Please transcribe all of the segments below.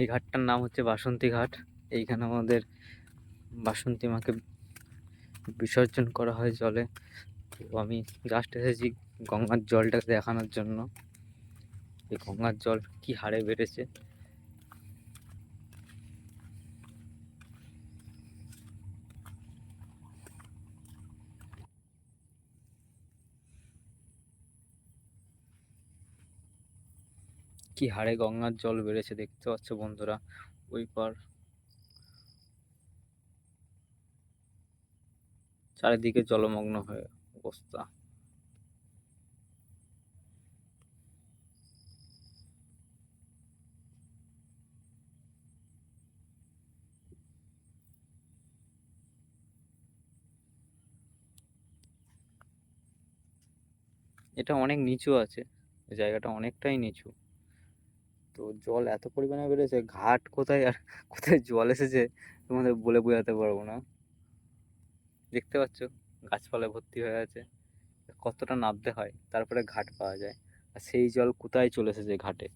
এই ঘাটটার নাম হচ্ছে বাসন্তী ঘাট। এইখানে আমাদের বাসন্তী মাকে বিসর্জন করা হয় জলে। তো আমি জাস্ট এসেছি গঙ্গার জলটাকে দেখানোর জন্য। এই গঙ্গার জল কী হারে বেড়েছে? কি হারে গঙ্গার জল বেড়েছে দেখতে পাচ্ছ বন্ধুরা? ওই পার। চারিদিকে জলমগ্ন হয়ে অবস্থা। এটা অনেক নিচু আছে। জায়গাটা অনেকটাই নিচু। তো জল এত পরিমাণে বেড়েছে, ঘাট কোথায় আর কোথায় জল এসেছে তোমাদের বলে বোঝাতে পারব না। দেখতে পাচ্ছ, গাছপালায় ভর্তি হয়ে আছে, কতটা নামতে হয়, তারপরে ঘাট পাওয়া যায়। আর সেই জল কোথায় চলে এসেছে ঘাটে?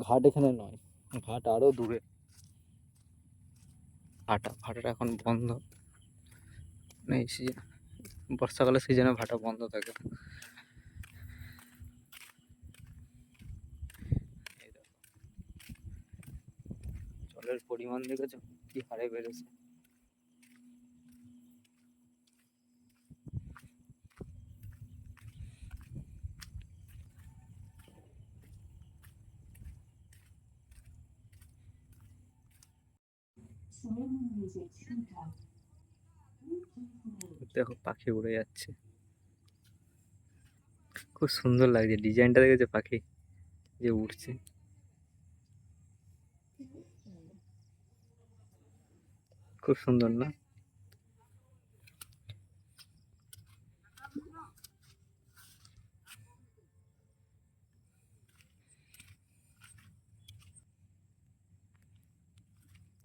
ঘাট এখানে নয়, ঘাট আরও দূরে। ভাটা, ভাটাটা এখন বন্ধ। এই সিজন বর্ষাকালের সিজনে ভাটা বন্ধ থাকে। জলের পরিমাণ দেখেছ? কি হারে বেড়েছে? দেখো, পাখি উড়ে যাচ্ছে। খুব সুন্দর লাগছে। ডিজাইনটা দেখেছ পাখি? যে উঠছে খুব সুন্দর না?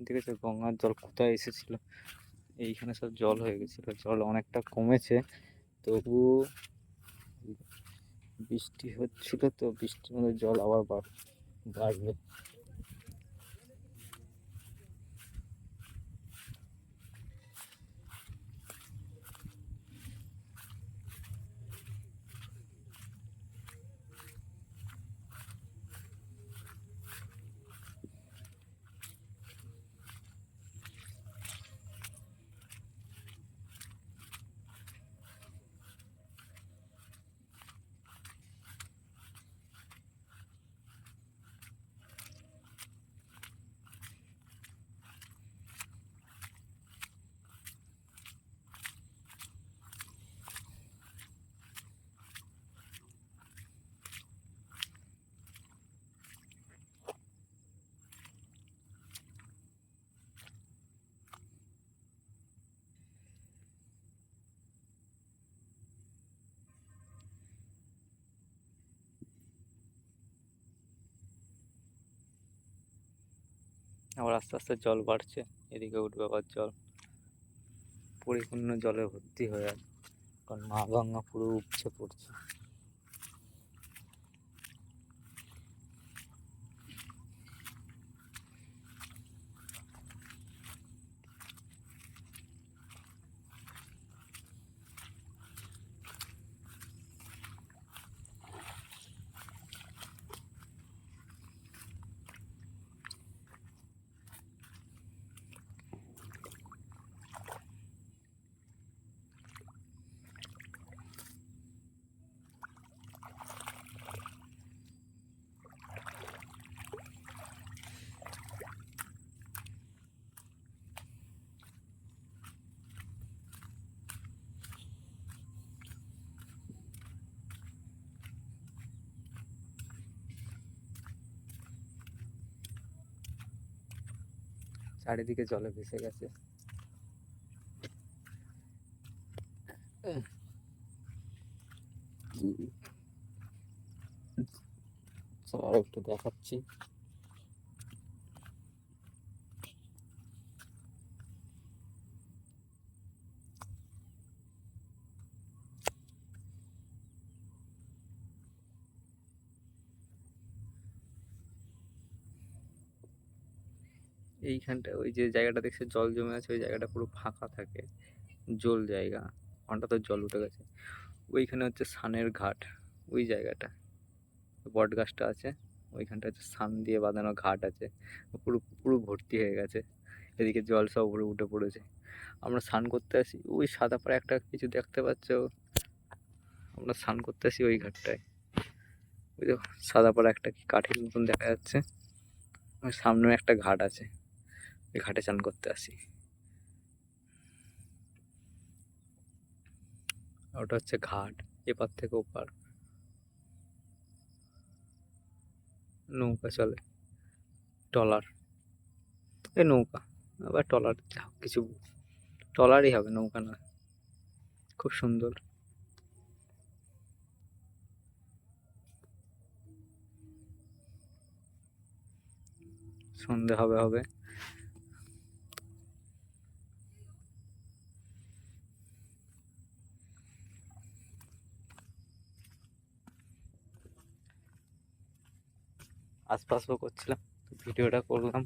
দেখেছ গঙ্গার জল কোথায় এসেছিল? এইখানে সব জল হয়ে গেছিল, জল অনেকটা কমেছে, তবু বৃষ্টি হচ্ছিল তো বৃষ্টির মধ্যে জল আবার বাড়- বাড়বে আবার আস্তে আস্তে জল বাড়ছে। এদিকে উঠবে আবার জল। পরিপূর্ণ জলে ভর্তি হয়ে আছে। কারণ মা গঙ্গা পুরো উপচে পড়ছে। চারিদিকে জলে ভেসে গেছে। একটু দেখাচ্ছি। এইখানটা, ওই যে জায়গাটা দেখছে জল জমে আছে, ওই জায়গাটা পুরো ফাঁকা থাকে। জল জায়গা তো জল উঠে গেছে। ওইখানে হচ্ছে সানের ঘাট, ওই জায়গাটা। বট গাছটা আছে, ওইখানটা হচ্ছে সান দিয়ে বাঁধানো ঘাট আছে। পুরো পুরো ভর্তি হয়ে গেছে। এদিকে জল সব উপরে উঠে পড়েছে। আমরা স্নান করতে আসি, ওই সাদা পাড়ে একটা কিছু দেখতে পাচ্ছ? আমরা স্নান করতে আসি ওই ঘাটটায়। ওই দেখো, সাদা পাড়া একটা কি কাঠের মতন দেখা যাচ্ছে। ওই সামনেও একটা ঘাট আছে। ঘাটে চান করতে আসি। ওটা হচ্ছে ঘাট, এপার থেকে ওপার। নৌকা চলে, ট্রলার। এ নৌকা, আবার ট্রলার, যা কিছু, ট্রলারই হবে, নৌকা না। খুব সুন্দর। সন্ধে হবে হবে। আশপাশও করছিলাম, তো ভিডিওটা করলাম।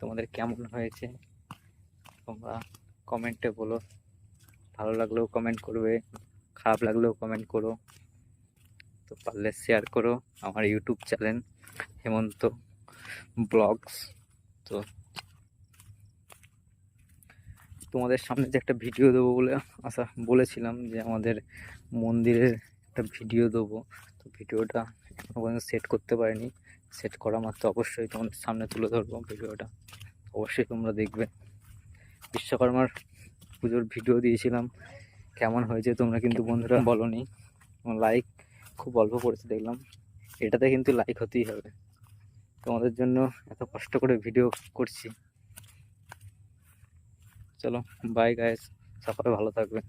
তোমাদের কেমন হয়েছে? তোমরা কমেন্টে বলো। ভালো লাগলেও কমেন্ট করবে, খারাপ লাগলেও কমেন্ট করো। তো পারলে শেয়ার করো আমার ইউটিউব চ্যানেল, হেমন্ত ব্লগস। তো তোমাদের সামনে যে একটা ভিডিও দেবো বলে আশা, বলেছিলাম যে আমাদের মন্দিরের একটা ভিডিও দেবো। তো ভিডিওটা এখনও পর্যন্ত সেট করতে পারিনি। সেট করা মাত্র অবশ্যই তোমাদের সামনে তুলে ধরবো ভিডিওটা। অবশ্যই তোমরা দেখবে। বিশ্বকর্মার পুজোর ভিডিও দিয়েছিলাম। কেমন হয়েছে তোমরা কিন্তু বন্ধুরা বলনি। লাইক খুব অল্প পড়েছে দেখলাম। এটাতে কিন্তু লাইক হতেই হবে। তোমাদের জন্য এত কষ্ট করে ভিডিও করছি। চলো বাই গাইস সবাই ভালো থাকবে।